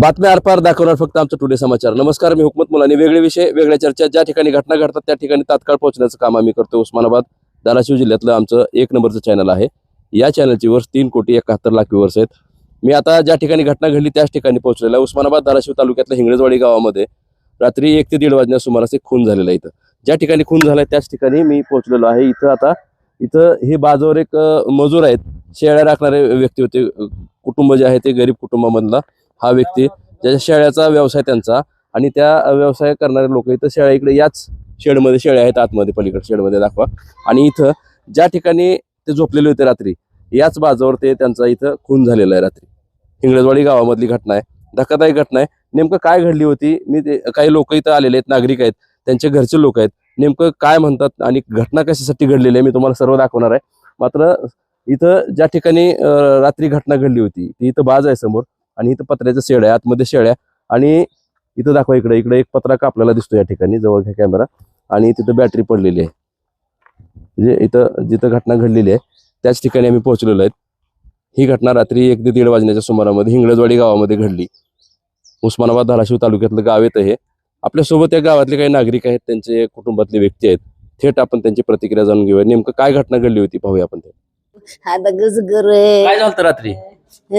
बातम्या आरपार दाखवणार फक्त आमचं टुडे समाचार. नमस्कार मी हुकमत मुलांनी. वेगळे विषय वेगळ्या चर्चा ज्या ठिकाणी घटना घडतात त्या ठिकाणी तात्काळ पोहोचण्याचं काम आम्ही करतो उस्मानाबाद धाराशिव जिल्ह्यातलं आमचं एक नंबरचं चॅनल आहे. या चॅनलची वर्ष तीन कोटी एकाहत्तर लाख व्यूवर्स आहेत. मी आता ज्या ठिकाणी घटना घडली त्याच ठिकाणी पोहोचलेला आहे. उस्मानाबाद धाराशिव तालुक्यातल्या हिंगळजवाडी गावामध्ये रात्री एक ते दीड वाजण्या सुमारास एक खून झालेला आहे इथं. ज्या ठिकाणी खून झाला त्याच ठिकाणी मी पोहोचलेलो आहे. इथं आता इथं हे बाजूवर एक मजूर आहेत. शेळ्या राखणारे व्यक्ती होते. कुटुंब जे आहे ते गरीब कुटुंबामधला. हा व्यक्ती ज्याच्या शेळ्याचा व्यवसाय त्यांचा आणि त्या व्यवसाय करणारे लोक इथं शेळ्या इकडे याच शेडमध्ये शेळ्या आहेत आतमध्ये पलीकडे शेडमध्ये दाखवा. आणि इथं ज्या ठिकाणी ते झोपलेले होते रात्री याच बाजूवर ते त्यांचा इथं खून झालेला आहे रात्री. हिंगळजवाडी गावामधली घटना आहे. धक्कादायक घटना आहे. नेमकं काय घडली होती? मी ते काही लोक इथं आलेले आहेत नागरिक आहेत त्यांचे घरचे लोक आहेत. नेमकं काय म्हणतात आणि घटना कशासाठी घडलेली आहे मी तुम्हाला सर्व दाखवणार आहे. मात्र इथं ज्या ठिकाणी रात्री घटना घडली होती ती इथं बाज आहे समोर. आणि इथं पत्र्याचं शेड आहे आतमध्ये शेळ्या आणि इथं दाखवा इकडे इकडे एक पत्राक आपल्याला दिसतो या ठिकाणी जवळ घ्या कॅमेरा. आणि तिथं बॅटरी पडलेली आहे. म्हणजे इथं जिथं घटना घडलेली आहे त्याच ठिकाणी आम्ही पोहोचलेलो आहेत. ही घटना रात्री एक ते दीड वाजण्याच्या सुमारामध्ये हिंगळजवाडी गावामध्ये घडली. उस्मानाबाद धाराशिव तालुक्यातलं गाव येतं हे. आपल्यासोबत या गावातले काही नागरिक आहेत त्यांचे कुटुंबातले व्यक्ती आहेत. थेट आपण त्यांची प्रतिक्रिया जाणून घेऊया. नेमकं काय घटना घडली होती पाहूया आपण ते काय झालं रात्री?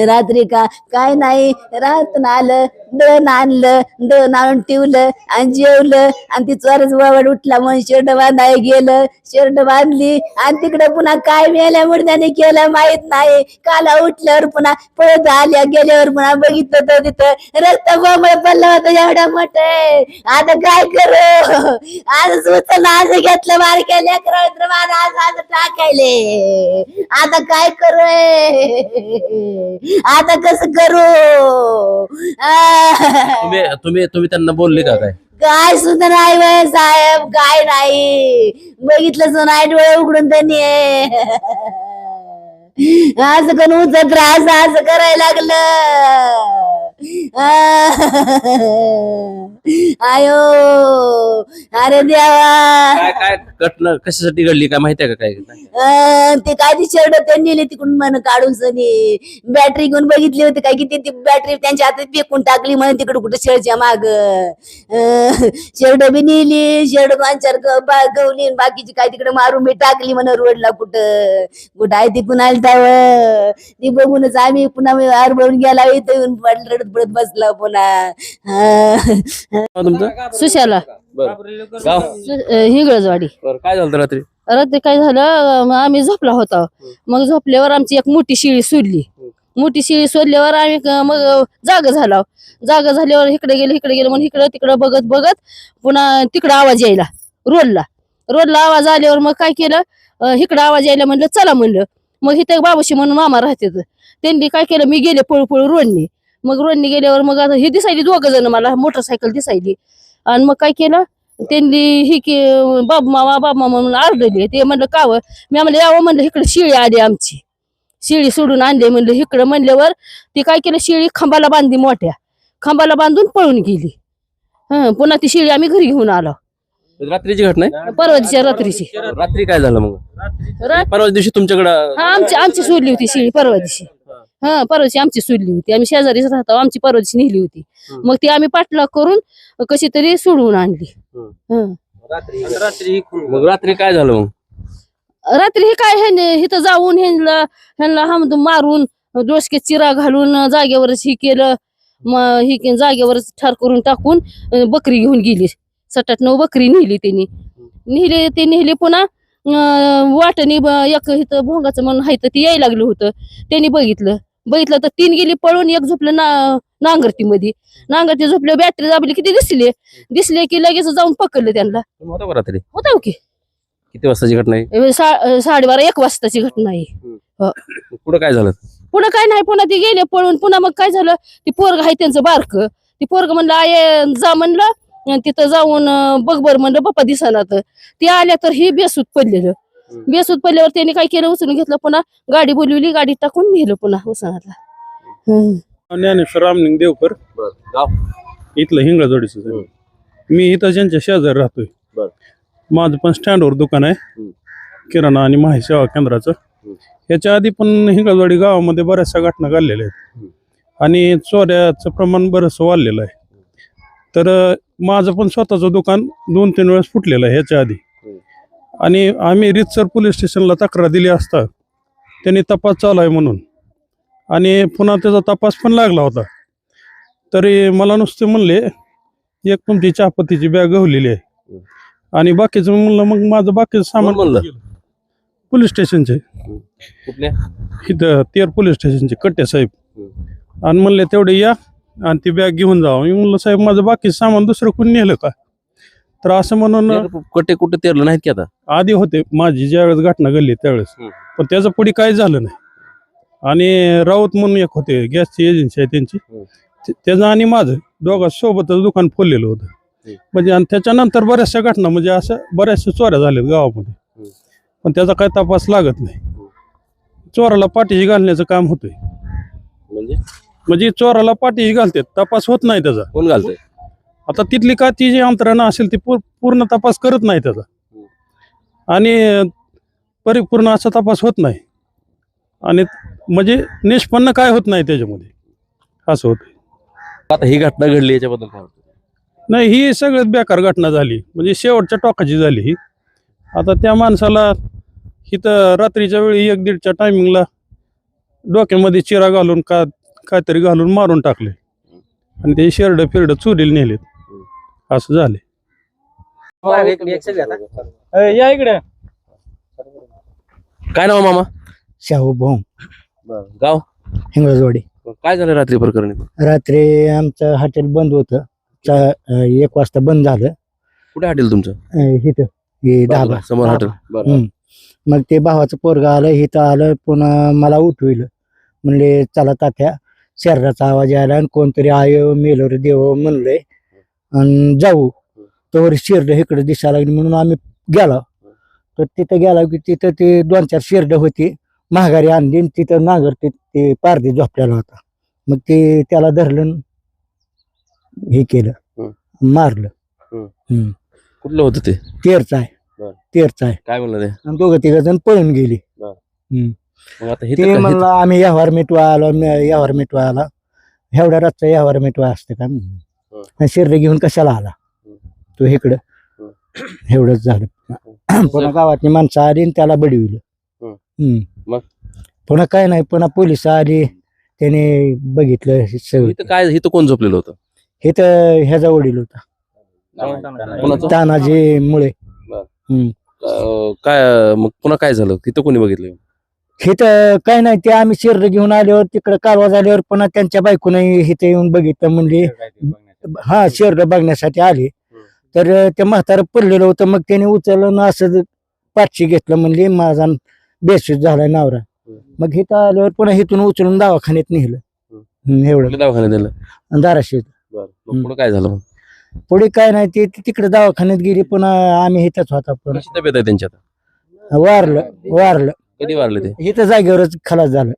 रात्री का काय नाही रातून आलं. दण आणलं दण आणून ठेवलं आणि जेवलं. आणि ती चोरच वावड उठला म्हणून शर्ट बांधाय गेलं. शर्ट बांधली आणि तिकडे पुन्हा काय मेल्या मुडद्याने केलं माहीत नाही. काला उठल्यावर पुन्हा पळत आल्या गेल्यावर पुन्हा बघितलं तर तिथं रक्त बोंबळ पडलं होतं एवढं मोठ. आता काय करू? आज सुचलं आज घेतलं बारक्या लेकरं तर आज आज टाकायले. आता काय करू? आता कसं करू? आ तुम्ही तुम्ही तुम्ही त्यांना बोलले का काय? काय सुद्धा नाही वय साहेब काय नाही. बघितलं नाही डोळे उघडून त्यांनी. असं करून उचत राहा असं करायला लागलं. आयो अरे देवा. काय काय घटना कशासाठी घडली काय माहिती आहे का काय? अं, ते काय ती शर्ट त्यांनी नेली तिकडून मन काढून सनी. बॅटरी घेऊन बघितली होती काय की ती बॅटरी त्यांच्या हातात फेकून टाकली म्हणून तिकडे कुठे शर्टच्या माग. शर्ट बी नेली शर्ट मांचार गवली आणि बाकीची काय तिकडे मारून बी टाकली म्हण रोडला कुठं. कुठं आहे ती कुणाला ठाव ती बघूनच आम्ही पुन्हा आरबळून गेला इथं येऊन रडत पडत बसला पुन्हा. तुमचं? सुशाला. बरं. गाव? हिंगळजवाडी. बरं काय झालं रात्री? रात्री काय झालं? मग आम्ही झोपला होता. मग झोपल्यावर आमची एक मोठी शिळी सोडली. मोठी शिळी सोडल्यावर आम्ही क- मग जाग झाला. जाग झाल्यावर इकडे गेलो इकडे गेलो म्हणून इकडं तिकडं बघत बघत पुन्हा तिकडं आवाज यायला. रोडला. रोडला आवाज आल्यावर मग काय केलं? अं, इकडं आवाज यायला म्हणलं चला म्हणलं. मग इथे बाबूशी म्हणून मामा राहते त्यांनी काय केलं? मी गेले पळू पळू रोडनी. मग रोडनी गेल्यावर मग आता हे दिसायली दोघ जण मला मोटरसायकल दिसायली. आणि मग काय केलं? त्यांनी ही की बाब मामा बाब मामा म्हणून आरडले ते म्हणलं कावं मी म्हणलं यावं म्हणलं इकडे शिळी आली आमची. शिळी सोडून आणली म्हणलं इकडं म्हणल्यावर ती काय केलं? शिळी खांबाला बांधली मोठ्या. खांबाला बांधून पळून गेली. हं पुन्हा ती शिळी आम्ही घरी घेऊन आलो. रात्रीची घटना आहे? परवा दिवशी रात्रीची. रात्री काय झालं मग? रात- परवा दिवशी तुमच्याकडं हा आमची आमची सोडली होती शिळी परवा दिवशी हा परवा दिवशी आमची सोडली होती. आम्ही शेजारीच राहतो आमची परवा दिवशी नेली होती. मग ती आम्ही पाठलाग करून कशी तरी सोडवून आणली. हं. रात्री मग रात्री काय झालं मग? रात्री हे काय ह्याने इथं जाऊन ह्यांना ह्यांना हम मारून डोसके चिरा घालून जागेवरच ही केलं. मग ही जागेवरच ठार करून टाकून अं, बकरी घेऊन गेली. आठ नऊ बकरी नेली त्यांनी. नेली ते नेली पुन्हा अं, वाटणी ब- एक इथं भोंगाचं म्हणून हाय तर ते यायला लागलं होतं. त्यांनी बघितलं. बघितलं तर तीन गेली पळून एक झोपलं ना नांगरती मध्ये नांगरती झोपलं बॅटरी दाबली किती दिसले? दिसले की लगेच जाऊन पकडलं त्यांना. होता का रात्री? होता की. किती वाजताची घटना आहे? सा- साडेबारा एक वाजताची घटना आहे. पुढे काय झालं? पुन्हा काय नाही पुन्हा ते गेले पळून पुन्हा मग काय झालं? ती पोरग आहे त्यांचं बारक. ती पोरग म्हणलं आय जा म्हणलं. अन तिथं जाऊन अं, बघ बर म्हणलं बाप्पा दिसाना तर ते आल्या तर ही बेसूत पडलेलं. बेसूत पडल्यावर त्यांनी काय केलं? उचलून घेतलं पुन्हा गाडी बोलवली गाडी टाकून नेलं पुन्हा हम्म. ज्ञानेश्वर रामलिंग देवकर. गाव? इथलं हिंगळजोडीचं. मी इथं ज्यांच्या शेजारी राहतोय. बर. माझं पण स्टँडवर दुकान आहे. किराणा आणि माहिती सेवा केंद्राचं. याच्या आधी पण हिंगळजोडी गावामध्ये बऱ्याचशा घटना घडलेल्या आहेत. आणि चोऱ्याचं प्रमाण बरंचसं वाढलेलं आहे. तर माझं पण स्वतःचं दुकान दोन तीन वेळेस फुटलेलं आहे ह्याच्या आधी. आणि आम्ही रितसर पोलीस स्टेशनला तक्रार दिली असता त्यांनी तपास चालू आहे म्हणून. आणि पुन्हा त्याचा तपास पण लागला होता. तरी मला नुसते म्हणले एक तुमची चहापत्तीची बॅग गवलेली आहे. आणि बाकीचं म्हणलं मग माझं बाकीचं सामान म्हणलं? पोलीस स्टेशनचे. कुठल्या इथं तेर पोलीस स्टेशनचे कट्टे साहेब. आणि म्हणले तेवढे या आणि ती बॅग घेऊन जावं मी म्हणलं साहेब माझं बाकीचं सामान दुसरं कोणी नेलं का? तर असं म्हणून कट्टे कुठे तेरलं नाहीत की आता? आधी होते माझी ज्यावेळेस घटना घडली त्यावेळेस. हम्म. पण त्याचं पुढे काही झालं नाही. आणि राऊत म्हणून एक होते गॅसची एजन्सी आहे त्यांची. हम्म. ते- त्याचं आणि माझं दोघा सोबतच दुकान खोललेलं होतं. हम्म. म्हणजे आणि त्याच्यानंतर बऱ्याचशा घटना म्हणजे असं बऱ्याचशा चोऱ्या झाल्यात गावामध्ये. हम्म. पण त्याचा काही तपास लागत नाही. चोराला पाठीशी घालण्याचं काम होतंय. म्हणजे? म्हणजे चोराला पाठीशी घालतात. तपास होत नाही त्याचा. कोण घालतंय? आता तिथली का ती जी यंत्रणा असेल ती पूर- पूर्ण तपास करत नाही त्याचा. आणि परिपूर्ण असा तपास होत नाही. आणि म्हणजे निष्पन्न काय होत नाही त्याच्यामध्ये? असं होतं आता ही घटना घडली याच्याबद्दल काय? नाही ही सगळ्यात बेकार घटना झाली. म्हणजे शेवटच्या टोकाची झाली ही. आता त्या माणसाला इथं रात्रीच्या वेळी एक दीडच्या टायमिंगला डोक्यामध्ये चिरा घालून का काहीतरी घालून मारून टाकले. आणि ते शेरड फिरड चोरीला नेलेत. असं झाले. या इकडे. काय नाव मामा? शाहू भोम गाव? हिंगळजवाडी काय झालं रात्री प्रकरणी रात्री आमचं हॉटेल बंद होतं. चा- अं, एक वाजता बंद झालं. कुठे हॉटेल तुमचं? अं, इथं हे ढाबा. समोर हॉटेल. हम्म. मग ते भावाचं पोरग आलं इथं आलं पुन्हा मला उठविलं. म्हणले चला तात्या शरीराचा आवाज यायला आणि कोणतरी आयो मेलोर देव म्हणलंय. आणि जाऊ. तोवर शिरड इकडे दिसायला लागली म्हणून आम्ही गेलो. तर तिथं गेला की तिथं ते दोन चार शिरड होती. महागारी आणली आणि तिथं नांगर ते ते पारदी झोपलेला होता. मग ते त्याला धरलं हे केलं. मारलं. कुठलं होतं ते? तेरचा आहे. तेरचा आहे. काय म्हणलं ते? आणि दोघं तिघ जण पळून गेली. मग आता हे ते म्हणलं आम्ही यावर मिटवा आलो यावर मिटवा आला एवढ्या रातचा यावर मिटवा असतं का? आणि शिर्ड घेऊन कशाला आला? तो इकडं. एवढंच झालं. पुन्हा गावातली माणसं आली आणि त्याला बडविलं. हं. हं. मग? पुन्हा काय नाही पुन्हा पोलीस आली. त्याने बघितलं हे सगळं. इथं काय इथं कोण झोपलेलं होतं? हे तर ह्याचा वडील होता? तानाजी. मुळे. काय मग पुन्हा काय झालं? तिथं कोणी बघितलं? हे तर काय नाही ते आम्ही शिर्ड घेऊन आल्यावर तिकडे कालवा झाल्यावर पुन्हा त्यांच्या बायकोने इथे येऊन बघितलं म्हणले. हा शिर्ड बघण्यासाठी आले. तर ते म्हातारं पडलेलं होतं मग त्याने उचललं ना असं पाचशे घेतलं म्हणले माझा बेसूस झालाय नवरा. मग इथं आल्यावर पुन्हा इथून उचलून दवाखान्यात नेलं. एवढं. दवाखान्यात दिलं आणि धाराशिव पुढं काय झालं मग? पुढे काय नाही ते ते तिकडे दवाखान्यात गेली पुन्हा आम्ही इथंच होता पुन्हा कशी तब्येत आहे त्यांच्यात वारलं वारलं. कधी वारले ते? इथं जागेवरच खलास झालं.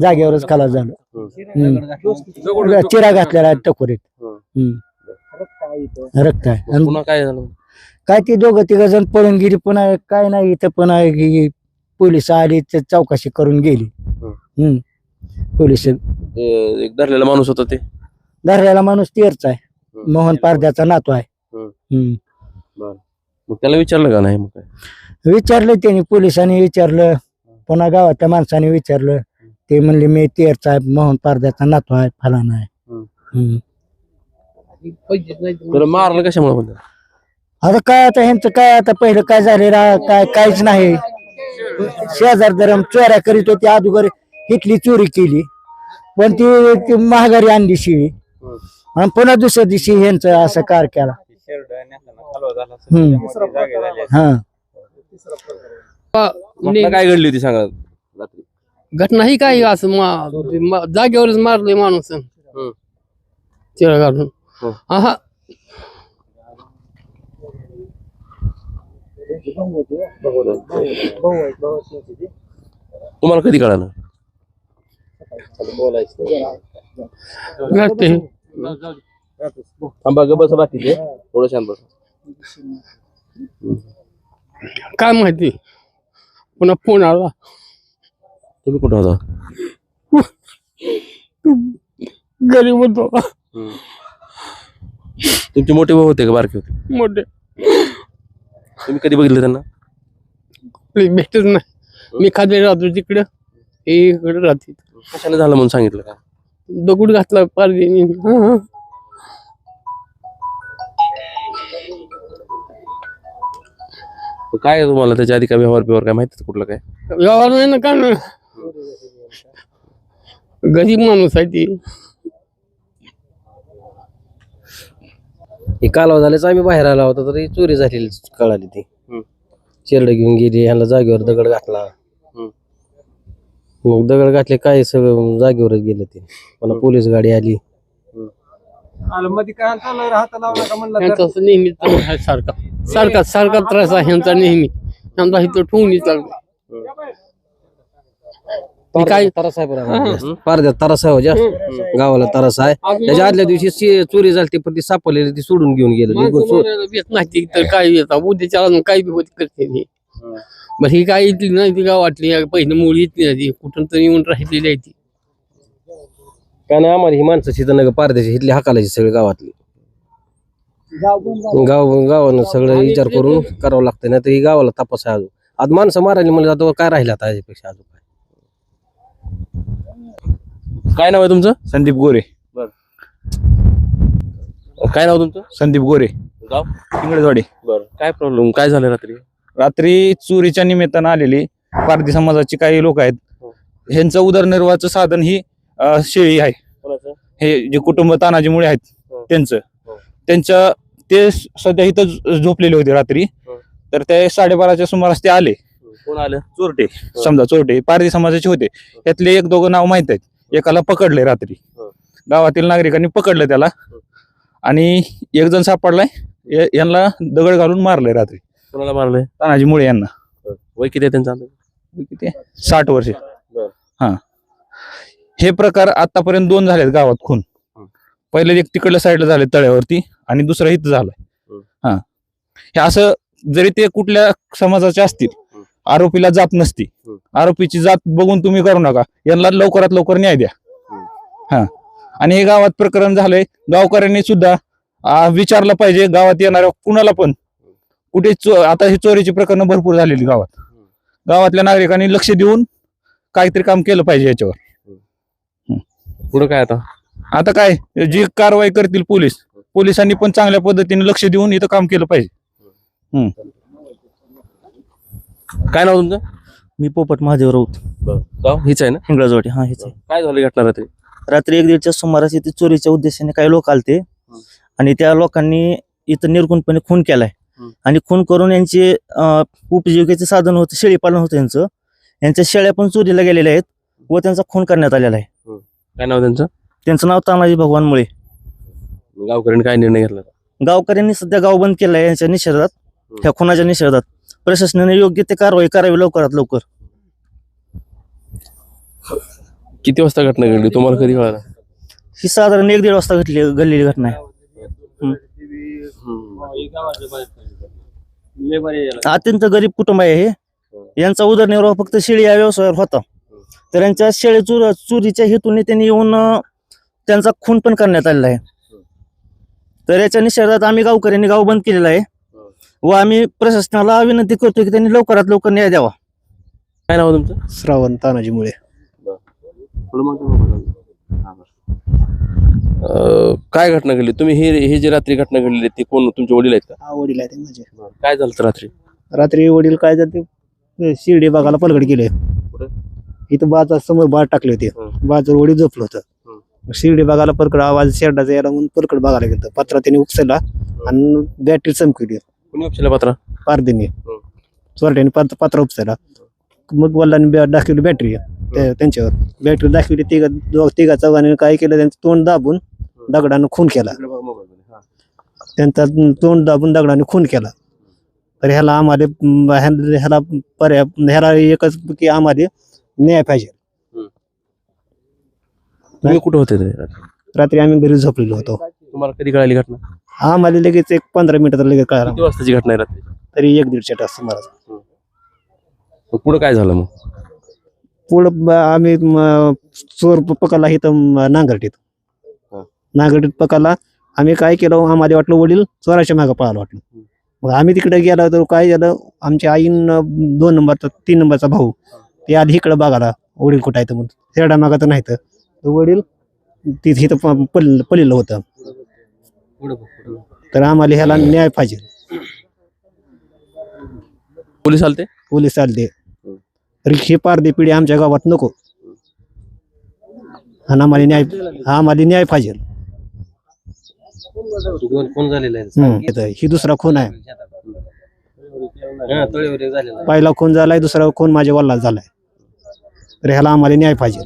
जागेवरच खलास झालं. हम्म. चिरा घातलेला आहे टकोरीत. रक्त आहे. आणि पुन्हा काय झालं? काय ते दोघं तिघ जण पळून गेली पुन्हा काय नाही इथं पुन्हा ही पोलीस आली ते चौकशी करून गेली. हम्म. पोलीस ते एक धरलेला माणूस होता ते? धरलेला माणूस तेरचा आहे. मोहन पारद्याचा नातू आहे. हम्म. मग त्याला विचारलं का नाही मग काय? विचारलं त्यांनी पोलिसांनी विचारलं पुन्हा गावातल्या माणसाने विचारलं. ते म्हणले मी तेरचा आहे मोहन पारद्याचा नातू आहे फलाना आहे. हम्म. तर मारलं कशामुळे त्याला? आता काय आता ह्यांचं काय आता पहिलं काय झालेलं काय काहीच नाही. शेजार धरम चोऱ्या करीत होती अगोदर इथली चोरी केली. पण ती ती महागारी आणली शिळी आणि पुन्हा दुसऱ्या दिवशी ह्यांचं असं कार केला. हम्म. हा. घटना काय घडली होती सांगा. रात्री घटना ही काय असं मा- मा- जागेवरच मारले माणूस. चिरा घालून. हो. हा तुम्हाला कधी कळालं? घडते थांबा ग बस बाकीचे. थोडं शांत बस. काय माहिती? पुन्हा फोन आला. तुम्ही कुठं होता? गरीब होतो. तुमचे मोठे भाऊ होते का? बारके होते? मोठे. तुम्ही कधी बघितले त्यांना? भेटच नाही. मी खाते राहतो तिकडं. हे इकडे राहते. कशाने झालं म्हणून सांगितलं का? दगड घातला पारदीने तर काय आहे तुम्हाला? त्याच्या आधी काय व्यवहार बिवहार काय माहिती कुठलं काय? व्यवहार नाही ना का ना गरीब माणूस आहे ती. हे कालवा झाल्याच आम्ही बाहेर आला होता तर ही चोरी झालेली कळाली ती. हम्म. शेरड घेऊन गेली ह्याला जागेवर दगड घातला. हम्म. मग दगड घातले काय सगळं जागेवरच गेलं ते. मला पोलीस गाडी आली. ह्यांचा असं नेहमी त्रास आहे सारखा. सारखा सारखा त्रास आहे ह्यांचा नेहमी. ह्यांचा इथं ठेवून चालतो. मी काय तरास आहे तरास हो जास्त गावाला तरास आहे. त्याच्या आदल्या दिवशी चोरी झाली ती पण ती सापडलेली ती सोडून घेऊन गेलं. निघून सो- येत नाही तर काय उद्याच्या अजून काय बी होत करते ती बरं ही काय इथली नाही ती गावातली पहिली मूळ इथली नाही ती. कुठून तरी येऊन राहिलेली आहे ती. काय नाही आम्हाला ही माणसं तिथं नका पारद्याची इथली हाकालाची सगळी गावातली. गाव गावानं सगळं विचार करून करावं लागतं नाही तर ही गावाला तपास आहे अजून. आज माणसं मारायला म्हणजे आता काय राहिलं आता याच्यापेक्षा अजून? काय नाव आहे तुमचं? संदीप गोरे. काय नाव तुमचं? संदीप गोरे. गाव? इंगळेवाडी बरं. काय प्रॉब्लेम काय झालं रात्री? रात्री चोरीच्या निमित्तानं आलेली पारधी समाजाची काही लोक आहेत. ह्यांचं उदरनिर्वाहाचं साधन ही अं, शेळी आहे. हे जे कुटुंब तानाजीमुळे आहेत हो. त्यांचं. हो. त्यांच्या ते स- सध्या इथं झ- झोपलेले होते रात्री. हो. तर ते साडेबाराच्या सुमारास ते आले. कोण आलं? चोरटे. समजा चोरटे. पारधी समाजाचे होते. त्यातले एक दोघं नाव माहीत आहेत. एकाला पकडले रात्री. हो. गावातील नागरिकांनी पकडलं त्याला. आणि एक जण सापडलाय. यांना दगड घालून मारलंय रात्री. कोणाला मारलंय? तानाजी मुळे यांना. वय किती त्यांचं? किती साठ वर्षे. हा. हे प्रकार आतापर्यंत दोन झालेत गावात खून. हं. पहिले एक तिकडल्या साईडला झाले तळ्यावरती आणि दुसरं इथं झालंय. हं. हा. हे असं जरी ते कुठल्या समाजाचे असतील हं. आरोपीला जात नसती. आरोपीची जात बघून तुम्ही करू नका. यांना लवकरात लवकर न्याय द्या. हं. आणि हे गावात प्रकरण झालंय. गावकऱ्यांनी सुद्धा विचारलं पाहिजे. गावात येणाऱ्या कुणाला पण. कुठे चो- आता ही चोरीची प्रकरणं भरपूर झालेली गावात. गावातल्या नागरिकांनी लक्ष देऊन काहीतरी काम केलं पाहिजे याच्यावर. पुढं काय आता? आता काय? जी कारवाई करतील पोलीस. पोलिसांनी पण चांगल्या पद्धतीने लक्ष देऊन इथं काम केलं पाहिजे. काय नाव तुमचं? मी पोपट महादेव राऊत. गाव? हीच आहे ना? हिंगळाजवाडी हा हेच आहे. काय झाली घटना रात्री? रात्री एक दीडच्या सुमारास इथे चोरीच्या उद्देशाने काही लोक आलते. आणि त्या लोकांनी इथं निर्गुणपणे खून केलाय. आणि खून करून यांचे अं, उपजीविकेचे साधन होतं शेळीपालन होतं यांचं. यांच्या शेळ्या पण चोरीला गेलेल्या आहेत व त्यांचा खून करण्यात आलेला आहे. काय नाव त्यांचं? त्यांचं नाव तानाजी भगवान मुळे. गावकऱ्यांनी काय निर्णय घेतला? गावकऱ्यांनी सध्या गाव बंद केलाय यांच्या निषेधात. ह्या खुनाच्या निषेधात. प्रशासनाने योग्य ते कारवाई करावी लवकरात लवकर. किती वाजता घटना घडली? तुम्हाला कधी कळालं? ही साधारण एक दीड वाजता घडली घडलेली घटना आहे. अत्यंत गरीब कुटुंब आहे हे. यांचा उदरनिर्वाह फक्त शेळी या व्यवसायावर होता. तर यांच्या शेळी चोर चोरीच्या हेतूने त्यांनी येऊन त्यांचा खून पण करण्यात आलेला आहे. तर याच्या निषेधात आम्ही गावकऱ्यांनी गाव बंद केलेलं आहे. व आम्ही प्रशासनाला विनंती करतो की त्यांनी लवकरात लवकर न्याय द्यावा. काय नाव तुमचं? श्रावण हा, बरं. अं, काय घटना घडली? तुम्ही ही ही जी रात्री घटना घडली ती कोण? तुमचे वडील आहेत का? वडील आहे माझे. काय झालं होतं रात्री? रात्री वडील काय जाते शिर्डी बागाला पलगड गेले? इथं बाजार समोर बाळ टाकले होते. बाजार वडील झोपलं होतं. शिर्डी बागाला परकड आवाज शेरडाचा यायला म्हणून परकड बघायला गेलं पत्रा त्यांनी उपसला आणि बॅटरी चमकली कुणी पत्रा? पारदीने. चोरट्याने पात पत्रा उपसायला मग वडिलांनी बॅ- दाखवली बॅटरी त्या- त्यांच्यावर. बॅटरी दाखवली तिघा तिघा चौघांनी काय केलं त्यांचं तोंड दाबून दगडानं खून केला. त्यांचा तोंड दाबून दगडाने खून केला. तर ह्याला आम्हाला म, ह्या- ह्याला पर्याय ह्याला एकच की आम्हाला न्याय पाहिजे. तुम्ही कुठं होते ते? रात्री आम्ही घरी झोपलेलो होतो. तुम्हाला कधी कळाली घटना? आम्हाला लगेच एक पंधरा मिनिटात लगेच कळाला. किती वाजताची घटना आहे रात्री? तरी एक दीडच्या तास मग पुढं काय झालं मग? पुढं ब- आम्ही म, चोर प- पकडला इथं नांगरटीत. नागरिक पकडला. आम्ही काय केलं आम्हाला वाटलं वडील चोराच्या मागं पळायला वाटलं. मग आम्ही तिकडे गेलो तर काय झालं आमच्या आईन दोन नंबरचा तीन नंबरचा भाऊ ते आधी इकडे बघायला वडील कुठं आहे तर म्हणून. तेरडा मागं तर नाही तर वडील तिथे इथं प- पडलेलं होतं. तर आम्हाला ह्याला न्याय पाहिजे. पोलीस आलते? पोलीस आले रिक्षे पारदे पिढी आमच्या गावात नको. आणि आम्हाला न्याय आम्हाला न्याय पाहिजे. झालेला हम्म. इथं ही दुसरा खून आहे. हा, तळेवर झालेला. पहिला खून झालाय दुसरा खून माझ्या वल्ला झालाय. तर ह्याला आम्हाला न्याय पाहिजे.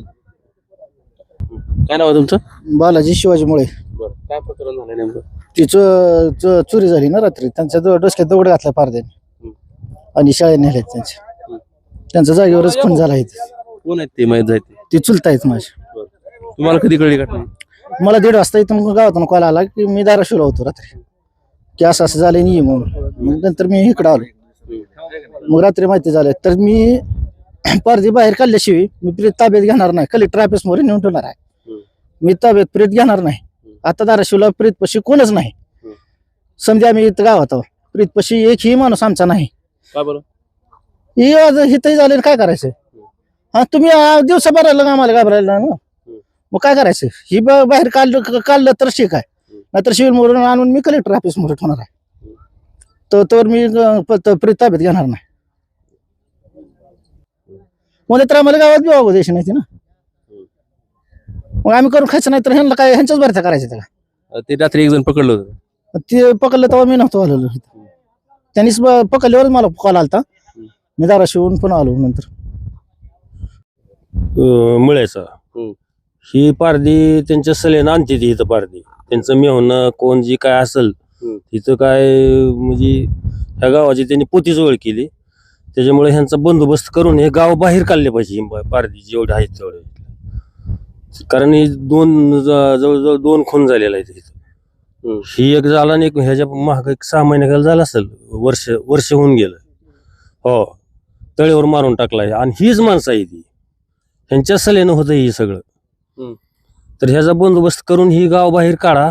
काय नाव आहे तुमचं? बालाजी शिवाजीमुळे बरं काय प्रकरण झालं नेमकं? ती चो- चो- चोरी झाली ना रात्री. त्यांच्या दो- डोसक्यात दगड घातला पारद्याने आणि शाळेत नेले त्यांच्या. त्यांचा जागेवरच खून झाला इथे. कोण आहेत ते माहीत ती चुलतायत माझी तुम्हाला कधी कळली घटना? मला दीड वाजता इथून गावातून कॉल आला की मी धाराशिवला होतो रात्री. की असं असं झालं नाही म्हणून. मग नंतर मी इकडं आलो. मग रात्री माहिती झालं तर मी पारदी बाहेर काढल्याशिवाय मी प्रेत ताब्यात घेणार नाही. कलेक्टर ऑफिसमध्ये नेऊन ठेवणार आहे. मी ताब्यात प्रेत घेणार नाही. आता धाराशिवला प्रेत पशी कोणच नाही. समजा आम्ही इथं गावात आहोत प्रेत पशी एकही माणूस आमचा नाही. का बरं? हे आज हिथंही झाले काय करायचं? हा तुम्ही आ, दिवसा भरायला आम्हाला घाबरायला ना. मग काय करायचं? ही ब- बाहेर काढलं काढलं तर शिक आहे. नाहीतर शिवीर मोडून आणून मी कलेक्टर ऑफिसमध्ये ठेवणार आहे. तर तर मी अं, प- त- प्रेत ताब्यात घेणार नाही. म्हणजे तर आम्हाला गावात बी वागू द्यायची नाही ती ना. मग आम्ही करून खायचं नाही तर ह्यांना काय ह्यांच्याच भरत्या करायचं त्याला ते रात्री एक जण पकडलं होतं. ते पकडलं तेव्हा मी नव्हतो आलेलो इथं. त्यांनीच ब- पकडल्यावर मला कॉल आलता. मी धाराशिवून पण आलो नंतर. मिळायचा. हम्म. ही पारदी त्यांच्या सलेनं आणते ती इथं पारदी त्यांचं मेहणं कोण जी काय असेल हम्म. तिथं काय म्हणजे ह्या गावाची त्यांनी पोतीच ओळख केली. त्याच्यामुळे ह्यांचा बंदोबस्त करून हे गाव बाहेर काढले पाहिजे ही पारदी जेवढे आहेत तेवढे. कारण ही दोन ज- जवळजवळ दोन खून झालेला आहे हम्म. ही एक झाला आणि एक ह्याच्या माग एक सहा महिन्याखाली झाला असेल वर्ष वर्ष होऊन गेलं. हो तळेवर मारून टाकलाय आणि हीच माणसं आहे ती ह्यांच्या सलेनं होतं हे सगळं. हम्म. तर ह्याचा बंदोबस्त करून ही गाव बाहेर काढा.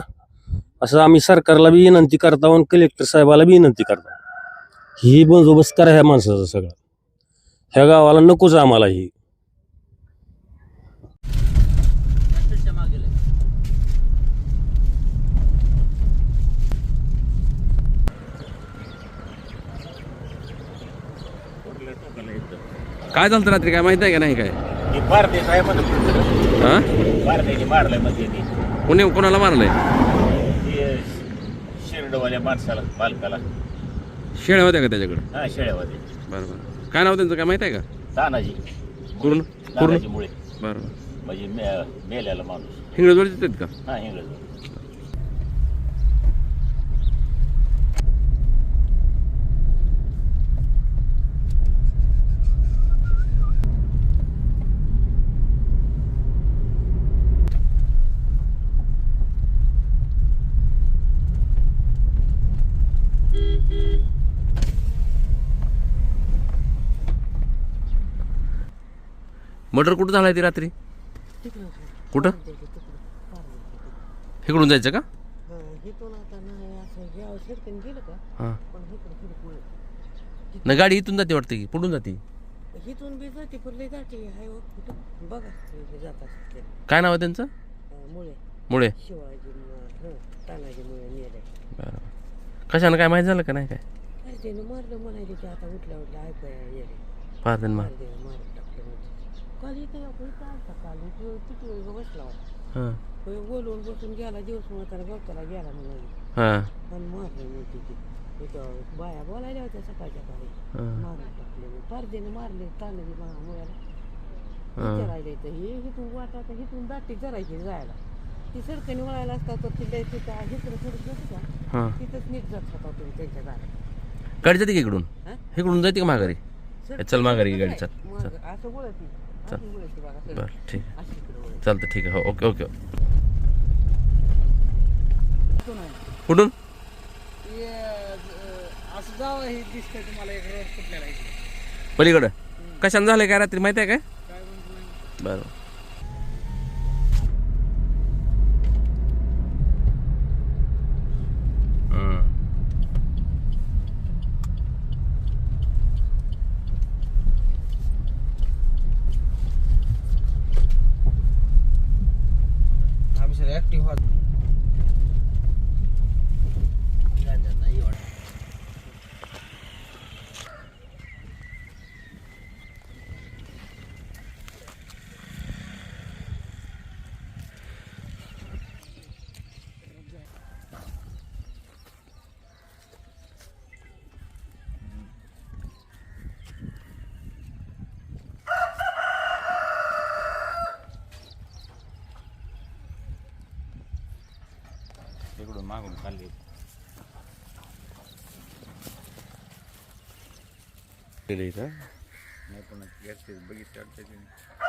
असं आम्ही सरकारला बी विनंती करता आणि कलेक्टर साहेबाला बी विनंती करता. ही बंदोबस्त करा ह्या माणसाचा सगळा. ह्या गावाला नकोच आम्हाला ही. काय झालं रात्री? काय माहीत आहे का नाही काय? हा? कोणी कोणाला मारलंय? शिरडवाल्या माणसाला शेळ्या होत्या का त्याच्याकडे? हा शेळ्यावाले बरं बरं. काय नाव त्यांचं? काय माहीत आहे का? तानाजी. पूर्ण पूर्ण तानाजी मुळे. बरं बरं. म्हणजे मे- मेल्याला माणूस. हिंगळजवळचे आहेत का? हा इंग्रज मर्डर कुठं झालाय ती रात्री? कुठं? इकडून जायचं का? हा. नाही गाडी इथून जाते वाटते की कुठून जाते. इथून बी जाते पुरली जाते हाय हो, कुठं बघा जात काय नाव आहे त्यांचं? मुळे. मुळे शिवाजी हं तानाजी मुळे नेले बरं. कशानं काय माहीत झालं का नाही काय? काय त्यानं मारलं म्हणायचे ते आता उठल्या उठल्या ऐकाय येले पारदन मार. मारले मारून टाकलं म्हणजे. काल इथं इथं किती वेळ बसला होता हां. बोलवून बसून गेला दिवस म्हणताना गवताला गेला म्हणून हां आणि मारलं तिथे इथं बाया बोलायला होत्या सकाळच्या काळी हां मारून टाकले पारदेने मारले मुळ्याला हां विचारायला येतं हे हिथून वाट आता हिथून दाटी करायची जायला ती सडकणी वळायला असता तर ती लय तिथं हिकडं सडक जाते का हां तिथंच नीट जात होता तुम्ही त्यांच्या दारात गाडी जाते का इकडून? हा? इकडून जाते का माघारी? चल माघारी गाडी चल असं अशी सडक. बरं ठीक आहे. चालतं ठीक आहे. हो ओके ओके. कुठून? हे पलीकडं. कशानं झालंय काय रात्री? माहिती आहे काय? बरं. तिकडून मागून खाल्ली नाही पण घरचे बघितलं आता काय करू आता कसं करू मी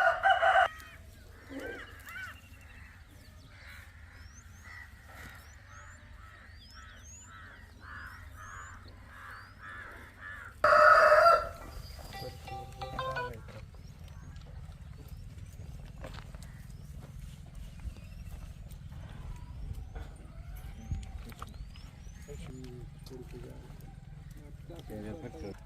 आता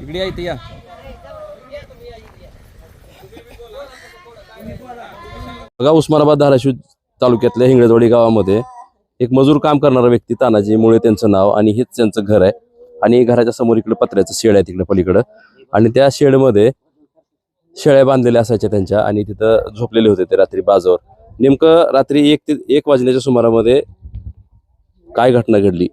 इकडे आहे या. बघा उस्मानाबाद धाराशिव तालुक्यातल्या हिंगळजवाडी गावामध्ये एक मजूर काम करणारा व्यक्ती तानाजी मुळे त्यांचं नाव आणि हेच त्यांचं घर आहे. आणि घराच्या समोर इकडे पत्र्याचं शेड आहे तिकडे पलीकडं. आणि त्या शेडमध्ये शेळ्या बांधलेल्या असायच्या त्यांच्या आणि तिथं झोपलेले होते ते रात्री बाजावर. नेमकं रात्री एक ते एक वाजण्याच्या सुमारामध्ये काय घटना घडली?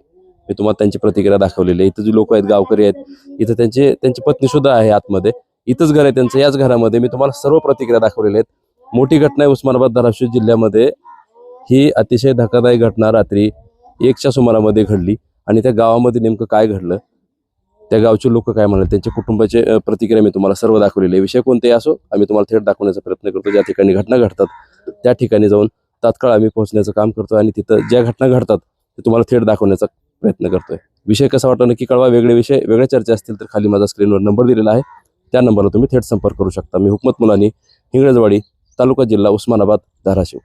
मी तुम्हाला त्यांची प्रतिक्रिया दाखवलेली आहे. इथं जे लोक आहेत गावकरी आहेत इथं त्यांचे त्यांची पत्नी सुद्धा आहे आतमध्ये. इथंच घर आहे त्यांचं याच घरामध्ये मी तुम्हाला सर्व प्रतिक्रिया दाखवलेल्या आहेत. मोठी घटना आहे उस्मानाबाद धाराशिव जिल्ह्यामध्ये. ही अतिशय धक्कादायक घटना रात्री एकच्या सुमारामध्ये घडली. आणि त्या गावामध्ये नेमकं काय घडलं? त्या गावचे लोक काय म्हणाले? त्यांच्या कुटुंबाचे प्रतिक्रिया मी तुम्हाला सर्व दाखवलेली आहे. विषय कोणतेही असो आम्ही तुम्हाला थेट दाखवण्याचा प्रयत्न करतो. ज्या ठिकाणी घटना घडतात त्या ठिकाणी जाऊन तात्काळ आम्ही पोहोचण्याचं काम करतो आणि तिथं ज्या घटना घडतात ते तुम्हाला थेट दाखवण्याचा प्रयत्न करतोय. विषय कसा वाटतो नक्की कळवा. वेगळे विषय वेगळ्या चर्चा असतील तर खाली माझा स्क्रीनवर नंबर दिलेला आहे. त्या नंबरला तुम्ही थेट संपर्क करू शकता. मी हुकमत मुलानी हिंगळजवाडी तालुका जिल्हा उस्मानाबाद धाराशिव.